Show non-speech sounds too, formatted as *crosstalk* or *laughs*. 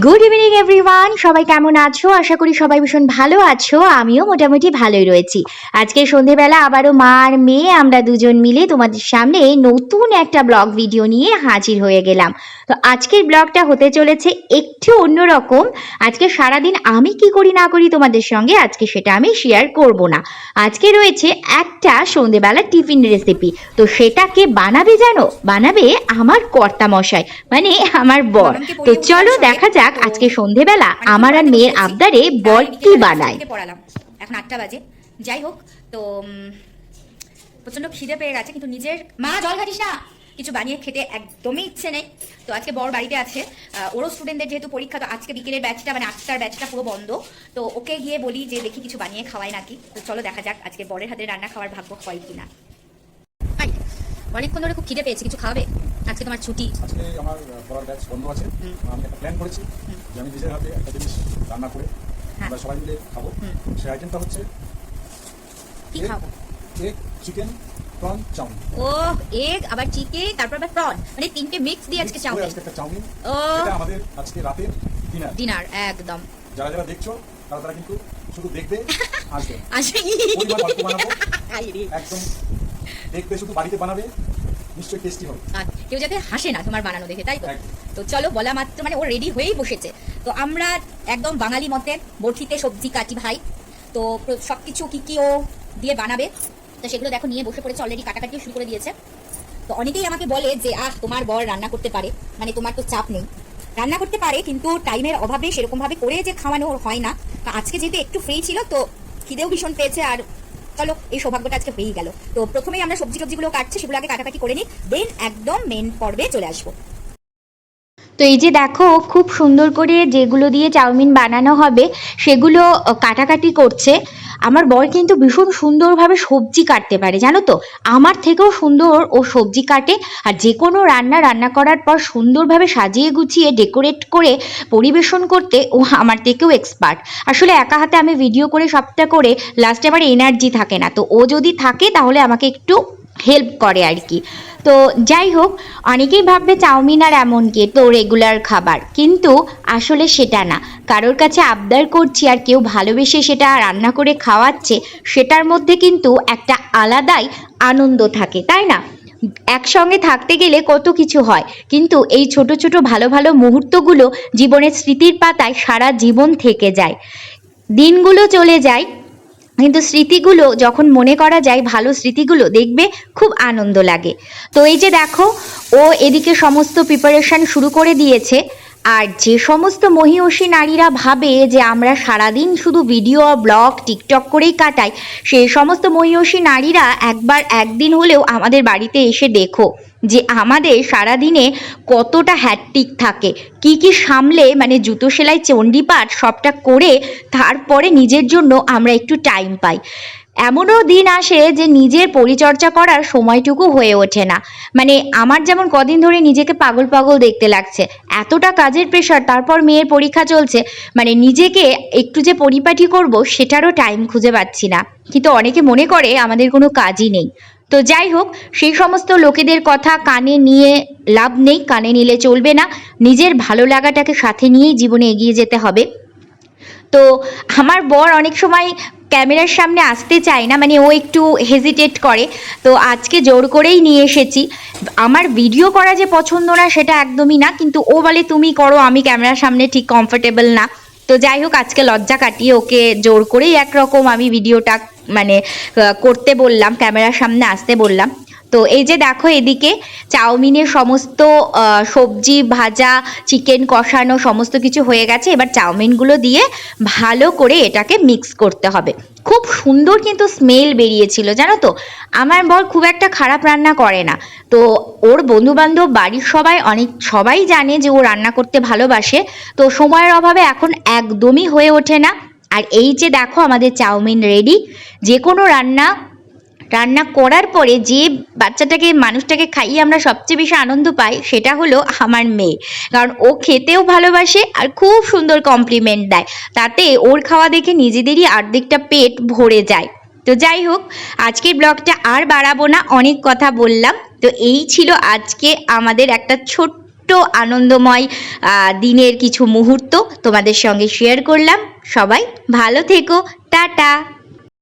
Good evening everyone সবাই কেমন আছো? আশা করি সবাই ভীষণ ভালো আছো। আমিও মোটামুটি ভালোই রয়েছি। আজকে সন্ধেবেলা আবারও মা আর মেয়ে আমরা দুজন মিলে তোমাদের সামনে নতুন একটা ব্লগ ভিডিও নিয়ে হাজির হয়ে গেলাম। তো আজকের ব্লগটা হতে চলেছে একটু অন্যরকম আজকে সারাদিন আমি কি করি না করি তোমাদের সঙ্গে আজকে সেটা আমি শেয়ার করব না। আজকে রয়েছে একটা সন্ধেবেলা টিফিন রেসিপি তো সেটাকে বানাবে জানো? বানাবে আমার কর্তা মশাই মানে আমার বর। তো চলো দেখা যাক আজকে সন্ধেবেলা আমার আর মেয়ের আবদারে বর কি বানায়? পড়ালাম এখন আটটা বাজে। যাই হোক তো উম, প্রচণ্ড খিদে পেয়ে গেছে কিন্তু নিজের মা জল ঘাটিস না। কিছু বানিয়ে খেতে একদমই ইচ্ছে নেই। তো আজকে বড় বাড়িতে আছে। আহ, ওরও স্টুডেন্টদের যেহেতু পরীক্ষা তো আজকে বিকেলের ব্যাচটা মানে আটটার ব্যাচটা পুরো বন্ধ। তো ওকে গিয়ে বলি যে দেখি কিছু বানিয়ে খাওয়াই নাকি? তো চলো দেখা যাক আজকে বরের হাতে রান্না খাওয়ার ভাগ্য হয় কিনা। অনেকক্ষণ ধরে খুব খিদে পেয়েছে কিছু খাবে আজকে তোমার ছুটি। আজকে আমার পড়ার ব্যাচ বন্ধ আছে। আমি একটা প্ল্যান করেছি যে আমি নিজের হাতে একটা জিনিস রান্না করে হ্যাঁ। আমরা সবাই মিলে খাব। সেই আইটেমটা হচ্ছে কি খাব? এগ চিকেন প্রন চাউমিন ও এগ আবার চিকেন তারপর আবার প্রন মানে তিনটে মিক্স দিয়ে আজকে চাউমিন আজকে একটা চাউমিন ও। এটা আমাদের আজকে রাতের ডিনার ডিনার একদম। যারা যারা দেখছ তারা তারা কিন্তু শুধু দেখবে *laughs* আসবে। আসবে। একদম দেখবে শুধু বাড়িতে বানাবে নিশ্চয়ই টেস্টি হবে কেউ যাতে হাসে না তোমার বানানো দেখে তাই তো? তো চলো বলা মাত্র মানে ও রেডি হয়েই বসেছে। তো আমরা একদম বাঙালি মতে বটিতে সবজি কাটি ভাই। তো সব কিছু কী কী ও দিয়ে বানাবে? তো সেগুলো দেখো নিয়ে বসে পড়েছে অলরেডি কাটাকাটিও শুরু করে দিয়েছে। তো অনেকেই আমাকে বলে যে আহ তোমার বর রান্না করতে পারে। মানে তোমার তো চাপ নেই। রান্না করতে পারে কিন্তু টাইমের অভাবে সেরকম ভাবে করে যে খাওয়ানো ওর হয় না। তো আজকে যেহেতু একটু ফ্রি ছিল তো খিদেও ভীষণ পেয়েছে আর চলো, এই সৌভাগ্যটা আজকে হয়েই গেল। তো প্রথমেই আমরা সবজি টবজিগুলো কাটছি, সেগুলো আগে কাটাকাটি করে নিই দেন একদম মেন পর্বে চলে আসব। তো এই যে দেখো, খুব সুন্দর করে যেগুলো দিয়ে চাউমিন বানানো হবে, সেগুলো কাটাকাটি করছে। আমার বর কিন্তু ভীষণ সুন্দরভাবে সবজি কাটতে পারে, জানো তো? আমার থেকেও সুন্দর ও সবজি কাটে, আর যে কোনো রান্না রান্না করার পর সুন্দরভাবে সাজিয়ে গুছিয়ে ডেকোরেট করে পরিবেশন করতে ও আমার থেকেও এক্সপার্ট আসলে একা হাতে আমি ভিডিও করে সবটা করে লাস্টে আমার এনার্জি থাকে না। তো ও যদি থাকে, তাহলে আমাকে একটু হেল্প করে আর কি। তো যাই হোক, অনেকেই ভাববে চাউমিন আর এমন কি, তো রেগুলার খাবার। কিন্তু আসলে সেটা না। কারোর কাছে আবদার করছি আর কেউ ভালোবেসে সেটা রান্না করে খাওয়াচ্ছে, সেটার মধ্যে কিন্তু একটা আলাদাই আনন্দ থাকে, তাই না? একসঙ্গে থাকতে গেলে কত কিছু হয়। কিন্তু এই ছোট ছোট ভালো ভালো মুহূর্তগুলো জীবনের স্মৃতির পাতায় সারা জীবন থেকে যায়। দিনগুলো চলে যায় কিন্তু স্মৃতিগুলো যখন মনে করা যায় ভালো স্মৃতিগুলো দেখবে খুব আনন্দ লাগে। তো এই যে দেখো, ও এদিকে সমস্ত প্রিপারেশন শুরু করে দিয়েছে, আর যে সমস্ত মহিষী নারীরা ভাবে যে আমরা সারাদিন শুধু ভিডিও ব্লগ টিকটক করেই কাটাই, সেই সমস্ত মহিষী নারীরা একবার একদিন হলেও আমাদের বাড়িতে এসে দেখো। যে আমাদের সারাদিনে কতটা হ্যাট্রিক থাকে। কি কি সামলে মানে জুতো সেলাই চণ্ডীপাঠ সবটা করে তারপরে নিজের জন্য আমরা একটু টাইম পাই। এমনও দিন আসে যে নিজের পরিচর্যা করার সময়টুকু হয়ে ওঠে না। মানে আমার যেমন কদিন ধরে নিজেকে পাগল পাগল দেখতে লাগছে, এতটা কাজের প্রেশার তারপর মেয়ের পরীক্ষা চলছে মানে নিজেকে একটু যে পরিপাটি করব সেটারও টাইম খুঁজে পাচ্ছি না। কিন্তু অনেকে মনে করে আমাদের কোনো কাজই নেই। তো যাই হোক, সেই সমস্ত লোকেদের কথা কানে নিয়ে লাভ নেই, কানে নিলে চলবে না। নিজের ভালো লাগাটাকে সাথে নিয়েই জীবনে এগিয়ে যেতে হবে। তো আমার বর অনেক সময় ক্যামেরার সামনে আসতে চায় না মানে ও একটু হেজিটেট করে। তো আজকে জোর করেই নিয়ে এসেছি। আমার ভিডিও করা যে পছন্দ না, সেটা একদমই না, কিন্তু ও বলে, তুমি করো, আমি ক্যামেরার সামনে ঠিক কমফোর্টেবল না। তো যাই হোক, আজকে লজ্জা কাটিয়ে ওকে জোর করেই একরকম আমি ভিডিওটা মানে করতে বললাম, ক্যামেরার সামনে আসতে বললাম। তো এই যে দেখো এদিকে চাউমিনের সমস্ত সবজি, ভাজা চিকেন কষানো সমস্ত কিছু হয়ে গেছে। এবার চাউমিনগুলো দিয়ে ভালো করে এটাকে মিক্স করতে হবে। খুব সুন্দর কিন্তু স্মেল বেরিয়েছিল, জানো তো? আমার বর খুব একটা খারাপ রান্না করে না। তো ওর বন্ধুবান্ধব, বাড়ির সবাই অনেক, সবাই জানে যে ও রান্না করতে ভালোবাসে। তো সময়ের অভাবে এখন একদমই হয়ে ওঠে না। আর এই যে দেখো আমাদের চাউমিন রেডি যে কোনো রান্না রান্না করার পরে যে বাচ্চাটাকে, মানুষটাকে খাইয়ে আমরা সবচেয়ে বেশি আনন্দ পাই সেটা হলো আমার মেয়ে। কারণ ও খেতেও ভালোবাসে আর খুব সুন্দর কমপ্লিমেন্ট দেয়। তাতে ওর খাওয়া দেখে নিজেদেরই অর্ধেকটা পেট ভরে যায়। তো যাই হোক, আজকের ব্লগটা আর বাড়াবো না, অনেক কথা বললাম। তো এই ছিল আজকে আমাদের একটা ছোট্ট আনন্দময় দিনের কিছু মুহূর্ত তোমাদের সঙ্গে শেয়ার করলাম। সবাই ভালো থেকো। টাটা।